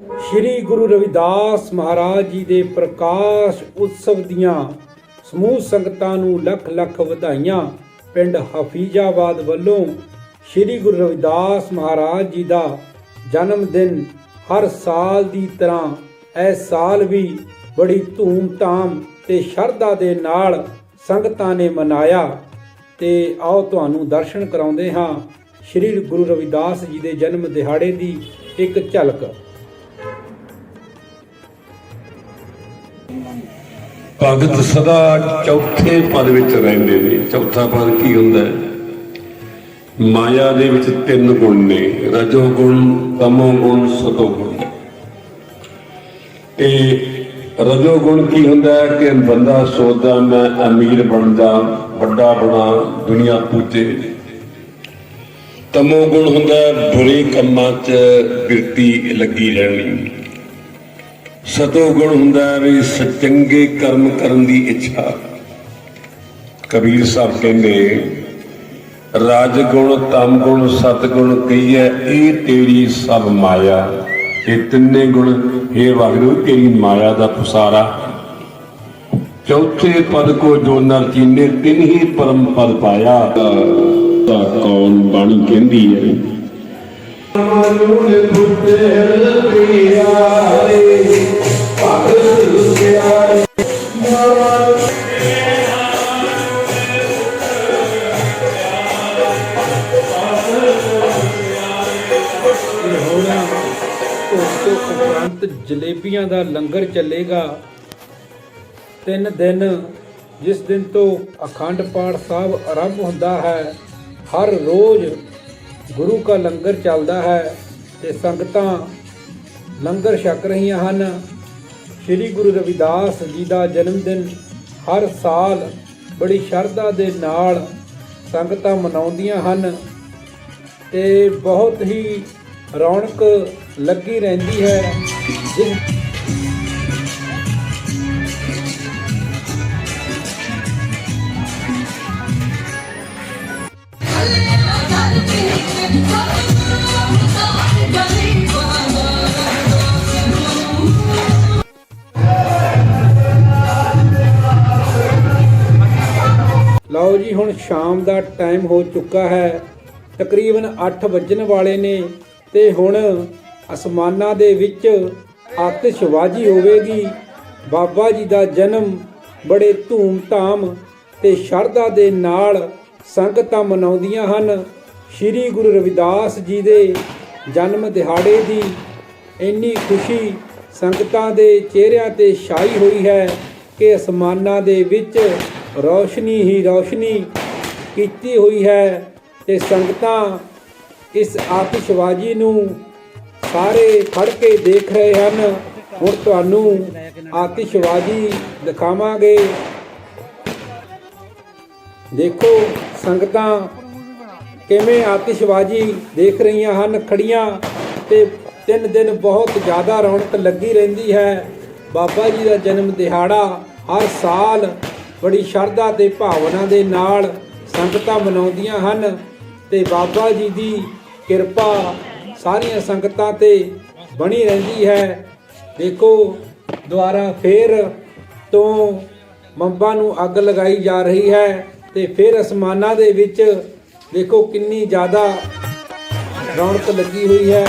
ਸ੍ਰੀ ਗੁਰੂ ਰਵਿਦਾਸ ਮਹਾਰਾਜ ਜੀ ਦੇ ਪ੍ਰਕਾਸ਼ ਉਤਸਵ ਦੀਆਂ ਸਮੂਹ ਸੰਗਤਾਂ ਨੂੰ ਲੱਖ ਲੱਖ ਵਧਾਈਆਂ। ਪਿੰਡ ਹਫੀਜ਼ਾਬਾਦ ਵੱਲੋਂ ਸ੍ਰੀ ਗੁਰੂ ਰਵਿਦਾਸ ਮਹਾਰਾਜ ਜੀ ਦਾ ਜਨਮ ਦਿਨ ਹਰ ਸਾਲ ਦੀ ਤਰ੍ਹਾਂ ਇਸ ਸਾਲ ਵੀ ਬੜੀ ਧੂਮ-ਧਾਮ ਤੇ ਸ਼ਰਧਾ ਦੇ ਨਾਲ ਸੰਗਤਾਂ ਨੇ ਮਨਾਇਆ। ਤੇ ਆਓ ਤੁਹਾਨੂੰ ਦਰਸ਼ਨ ਕਰਾਉਂਦੇ ਹਾਂ। ਸ੍ਰੀ ਗੁਰੂ ਰਵਿਦਾਸ ਜੀ ਦੇ ਜਨਮ ਦਿਹਾੜੇ ਦੀ ਇੱਕ ਝਲਕ। ਭਗਤ ਸਦਾ ਚੌਥੇ ਪਦ ਵਿੱਚ ਰਹਿੰਦੇ ਨੇ। ਚੌਥਾ ਪਦ ਕੀ ਹੁੰਦਾ ਹੈ? ਮਾਇਆ ਦੇ ਵਿੱਚ ਤਿੰਨ ਗੁਣ ਨੇ। ਰਜੋ ਗੁਣ, ਤਮੋ ਗੁਣ, ਸਤੋ ਗੁਣ। ਤੇ ਰਜੋ ਗੁਣ ਕੀ ਹੁੰਦਾ ਹੈ ਕਿ ਬੰਦਾ ਸੋਚਦਾ, ਮੈਂ ਅਮੀਰ ਬਣ ਜਾ ਵੱਡਾ ਬਣਾ, ਦੁਨੀਆ ਪੂਜੇ। ਤਮੋ ਗੁਣ ਹੁੰਦਾ ਹੈ, ਬੁਰੇ ਕੰਮਾਂ 'ਚ ਬਿਰਤੀ ਲੱਗੀ ਰਹਿਣੀ। ਸਤੋ ਗੁਣ ਹੁੰਦਾ ਹੈ ਵੀ ਸਚੰਗੇ ਕਰਮ ਕਰਨ ਦੀ ਇੱਛਾ। ਕਬੀਰ ਸਾਹਿਬ ਕਹਿੰਦੇ, ਰਾਜ ਗੁਣ ਤਮ ਗੁਣ, ਸਤ ਗੁਣ ਕਹੀਏ ਇਹ ਤੇਰੀ ਸਭ ਮਾਇਆ। ਇਹ ਤਿੰਨੇ ਗੁਣ ਇਹ ਵਾਹਿਗੁਰੂ, ਤੇਰੀ ਮਾਇਆ ਦਾ ਪਸਾਰਾ। ਚੌਥੇ ਪਦ ਕੋ ਜੋ ਨਰ ਚੀਨੇ, ਤਿੰਨ ਹੀ ਪਰਮ ਪਦ ਪਾਇਆ। ਤਾਂ ਕੌਣ ਬਾਣੀ ਕਹਿੰਦੀ ਹੈ? ਮਨੂਨ ਬੁੱਧੇ ਪਿਆਰੇ ਉਪਰੰਤ ਜਲੇਬੀਆਂ ਦਾ ਲੰਗਰ ਚੱਲੇਗਾ। ਤਿੰਨ ਦਿਨ ਜਿਸ ਦਿਨ ਤੋਂ ਅਖੰਡ ਪਾਠ ਸਾਹਿਬ ਆਰੰਭ ਹੁੰਦਾ ਹੈ, ਹਰ ਰੋਜ਼ ਗੁਰੂ ਕਾ ਲੰਗਰ ਚੱਲਦਾ ਹੈ ਤੇ ਸੰਗਤਾਂ ਲੰਗਰ ਛਕ ਰਹੀਆਂ ਹਨ। ਸ੍ਰੀ ਗੁਰੂ ਰਵਿਦਾਸ ਜੀ ਦਾ ਜਨਮ ਦਿਨ ਹਰ ਸਾਲ ਬੜੀ ਸ਼ਰਧਾ ਦੇ ਨਾਲ ਸੰਗਤਾਂ ਮਨਾਉਂਦੀਆਂ ਹਨ ਤੇ ਬਹੁਤ ਹੀ ਰੌਣਕ ਲੱਗੀ ਰਹਿੰਦੀ ਹੈ ਜਿਸ ਲਓ ਜੀ, ਹੁਣ ਸ਼ਾਮ ਦਾ ਟਾਈਮ ਹੋ ਚੁੱਕਾ ਹੈ। ਤਕਰੀਬਨ 8 ਵੱਜਣ ਵਾਲੇ ਨੇ ਤੇ ਹੁਣ ਅਸਮਾਨਾਂ ਦੇ ਵਿੱਚ ਆਤਿਸ਼ਬਾਜ਼ੀ ਹੋਵੇਗੀ। ਬਾਬਾ ਜੀ ਦਾ ਜਨਮ ਬੜੇ ਧੂਮ-ਧਾਮ ਤੇ ਸ਼ਰਧਾ ਦੇ ਨਾਲ ਸੰਗਤਾਂ ਮਨਾਉਂਦੀਆਂ ਹਨ। ਸ੍ਰੀ ਗੁਰੂ ਰਵਿਦਾਸ ਜੀ ਦੇ ਜਨਮ ਦਿਹਾੜੇ ਦੀ ਇੰਨੀ ਖੁਸ਼ੀ ਸੰਗਤਾਂ ਦੇ ਚਿਹਰਿਆਂ ਤੇ ਛਾਈ ਹੋਈ ਹੈ ਕਿ ਅਸਮਾਨਾਂ ਦੇ ਵਿੱਚ ਰੌਸ਼ਨੀ ਹੀ ਰੌਸ਼ਨੀ ਕੀਤੀ ਹੋਈ ਹੈ ਤੇ ਸੰਗਤਾਂ ਇਸ ਆਤਿਸ਼ਬਾਜ਼ੀ ਨੂੰ ਸਾਰੇ ਫੜ ਕੇ ਦੇਖ ਰਹੇ ਹਨ। ਹੁਣ ਤੁਹਾਨੂੰ ਆਤਿਸ਼ਬਾਜ਼ੀ ਦਿਖਾਵਾਂਗੇ। ਦੇਖੋ, ਸੰਗਤਾਂ ਕਿਵੇਂ ਆਤਿਸ਼ਬਾਜ਼ੀ ਦੇਖ ਰਹੀਆਂ ਹਨ ਖੜੀਆਂ ਤੇ ਤਿੰਨ ਦਿਨ ਬਹੁਤ ਜ਼ਿਆਦਾ ਰੌਣਕ ਲੱਗੀ ਰਹਿੰਦੀ ਹੈ। ਬਾਬਾ ਜੀ ਦਾ ਜਨਮ ਦਿਹਾੜਾ ਹਰ ਸਾਲ ਬੜੀ ਸ਼ਰਧਾ ਤੇ ਭਾਵਨਾ ਦੇ ਨਾਲ ਸੰਗਤਾਂ ਮਨਾਉਂਦੀਆਂ ਹਨ ਤੇ ਬਾਬਾ ਜੀ ਦੀ ਕਿਰਪਾ ਸਾਰੀਆਂ ਸੰਗਤਾਂ ਤੇ ਬਣੀ ਰਹਿੰਦੀ ਹੈ। ਦੇਖੋ ਦੁਆਰਾ ਫੇਰ ਤੋਂ ਮੰਬਾਂ ਨੂੰ ਅੱਗ ਲਗਾਈ ਜਾ ਰਹੀ ਹੈ ਤੇ ਫਿਰ ਅਸਮਾਨਾਂ ਦੇ ਵਿੱਚ ਦੇਖੋ ਕਿੰਨੀ ਜ਼ਿਆਦਾ ਰੌਣਕ ਲੱਗੀ ਹੋਈ ਹੈ।